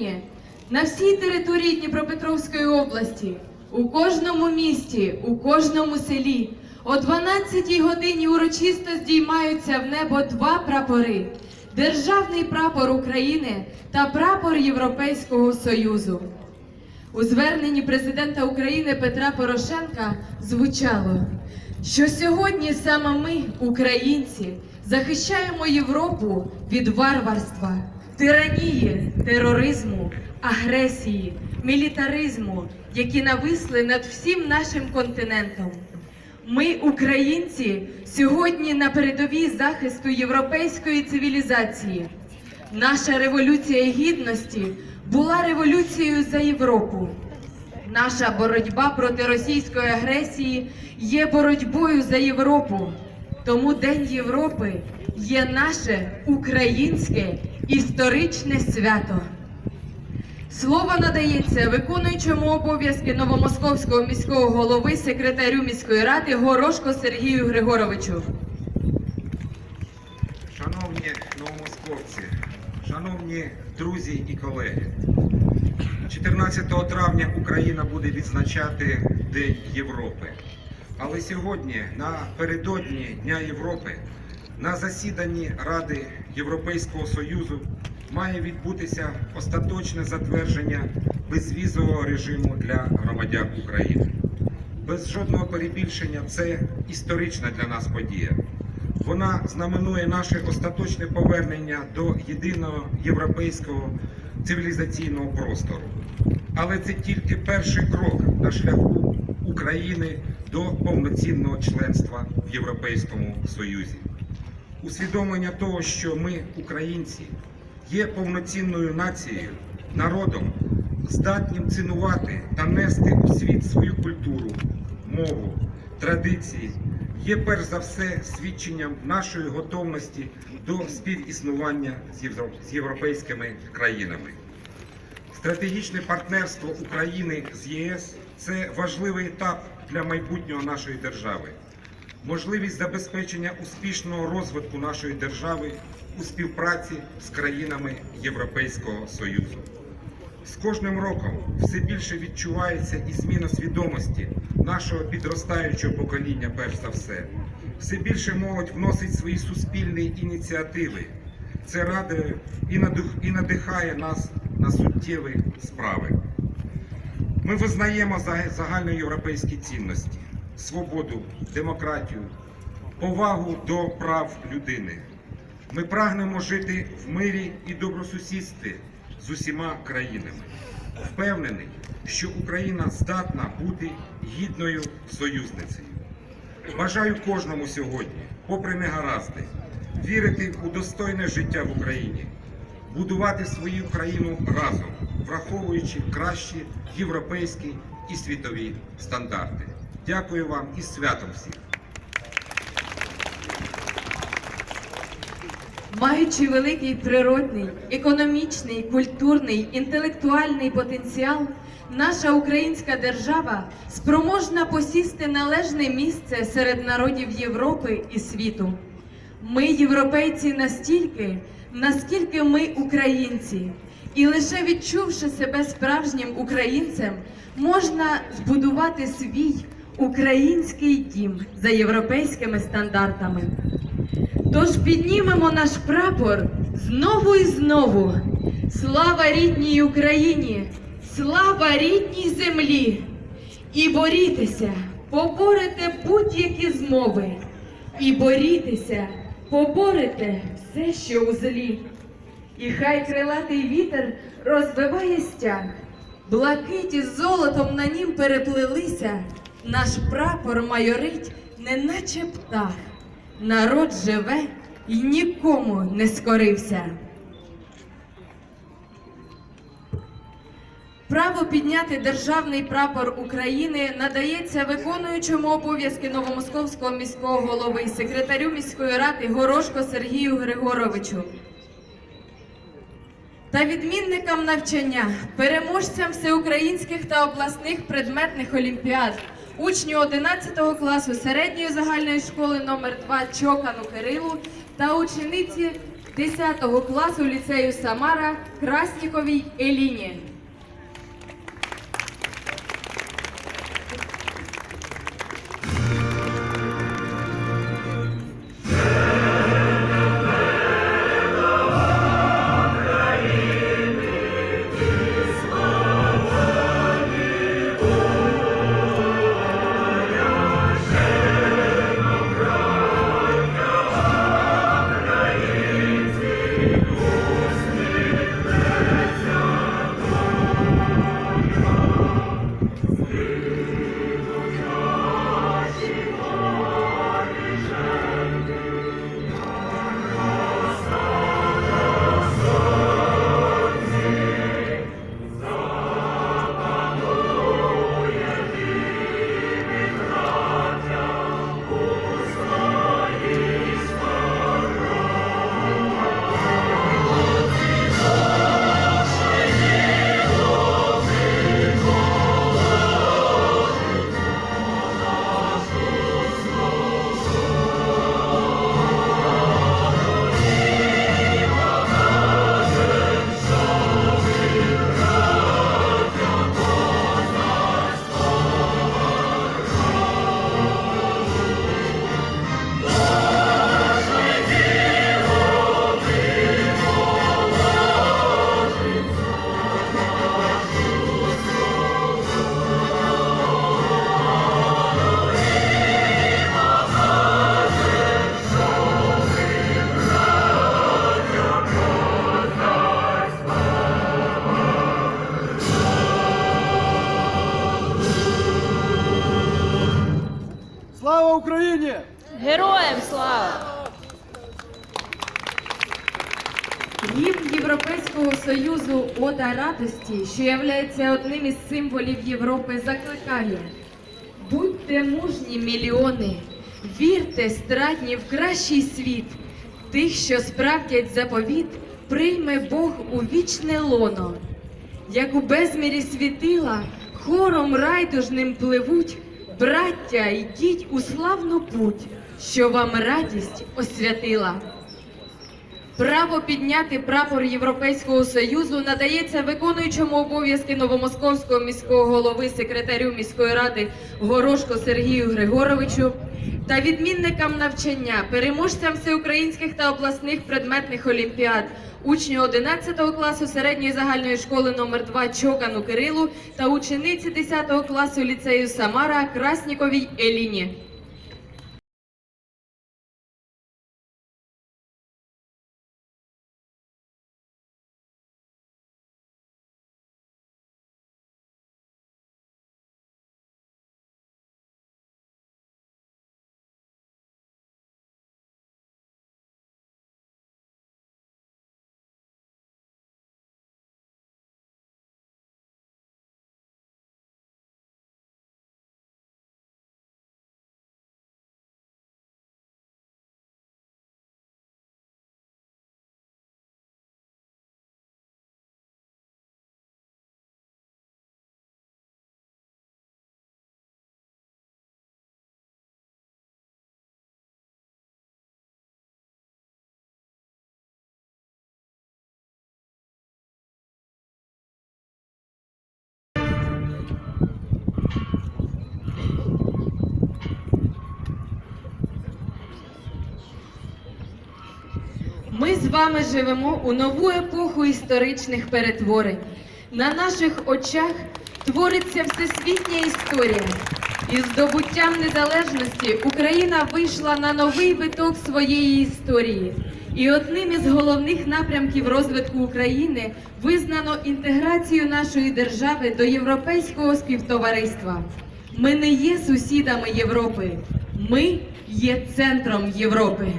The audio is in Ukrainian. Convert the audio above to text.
Україні, на всій території Дніпропетровської області, у кожному місті, у кожному селі о 12 годині урочисто здіймаються в небо два прапори: Державний прапор України та прапор Європейського Союзу. У зверненні президента України Петра Порошенка звучало, що сьогодні саме ми, українці, захищаємо Європу від варварства, тиранії, тероризму, агресії, мілітаризму, які нависли над всім нашим континентом. Ми, українці, сьогодні на передовій захисту європейської цивілізації. Наша революція гідності була революцією за Європу. Наша боротьба проти російської агресії є боротьбою за Європу. Тому День Європи є наше українське історичне свято. Слово надається виконуючому обов'язки новомосковського міського голови, секретарю міської ради Горошко Сергію Григоровичу. Шановні новомосковці, шановні друзі і колеги, 14 травня Україна буде відзначати День Європи. Але сьогодні, напередодні Дня Європи, на засіданні Ради Європейського Союзу має відбутися остаточне затвердження безвізового режиму для громадян України. Без жодного перебільшення це історична для нас подія. Вона знаменує наше остаточне повернення до єдиного європейського цивілізаційного простору. Але це тільки перший крок на шляху України до повноцінного членства в Європейському Союзі. Усвідомлення того, що ми, українці, є повноцінною нацією, народом, здатнім цінувати та нести у світ свою культуру, мову, традиції, є перш за все свідченням нашої готовності до співіснування з європейськими країнами. Стратегічне партнерство України з ЄС це важливий етап для майбутнього нашої держави, можливість забезпечення успішного розвитку нашої держави у співпраці з країнами Європейського Союзу. З кожним роком все більше відчувається і зміна свідомості нашого підростаючого покоління, перш за все. Все більше молодь вносить свої суспільні ініціативи. Це радує і надихає нас на суттєві справи. Ми визнаємо загальноєвропейські цінності, свободу, демократію, повагу до прав людини. Ми прагнемо жити в мирі і добросусідстві з усіма країнами. Впевнений, що Україна здатна бути гідною союзницею. Бажаю кожному сьогодні, попри негаразди, вірити у достойне життя в Україні, будувати свою країну разом, враховуючи кращі європейські і світові стандарти. Дякую вам і святом всіх! Маючи великий природний, економічний, культурний, інтелектуальний потенціал, наша українська держава спроможна посісти належне місце серед народів Європи і світу. Ми європейці настільки, наскільки ми українці, і лише відчувши себе справжнім українцем, можна збудувати свій український дім за європейськими стандартами. Тож піднімемо наш прапор знову і знову. Слава рідній Україні! Слава рідній землі! І борітеся, поборете будь-які змови. І борітеся, поборете все, що у злі. І хай крилатий вітер розвиває стяг, блакиті з золотом на нім переплелися, наш прапор майорить, неначе птах. Народ живе і нікому не скорився. Право підняти державний прапор України надається виконуючому обов'язки Новомосковського міського голови, секретарю міської ради Горошко Сергію Григоровичу. Та відмінникам навчання, переможцям всеукраїнських та обласних предметних олімпіад, учню 11 класу середньої загальної школи номер 2 Чокану Кирилу та учениці 10 класу ліцею Самара Красніковій Еліні. Слава Україні! Героям слава! Гімн Європейського Союзу Ода радості, що являється одним із символів Європи, закликає. Будьте мужні мільйони, вірте стратні в кращий світ. Тих, що справдять заповіт, прийме Бог у вічне лоно. Як у безмірі світила, хором райдужним пливуть, браття, йдіть у славну путь, що вам радість освятила. Право підняти прапор Європейського Союзу надається виконуючому обов'язки новомосковського міського голови секретарю міської ради Горошко Сергію Григоровичу та відмінникам навчання, переможцям всеукраїнських та обласних предметних олімпіад, учню 11 класу середньої загальної школи номер 2 Чокану Кирилу та учениці 10 класу ліцею Самара Красніковій Еліні. Ми з вами живемо у нову епоху історичних перетворень. На наших очах твориться всесвітня історія. Із здобуттям незалежності Україна вийшла на новий виток своєї історії. І одним із головних напрямків розвитку України визнано інтеграцію нашої держави до європейського співтовариства. Ми не є сусідами Європи, ми є центром Європи.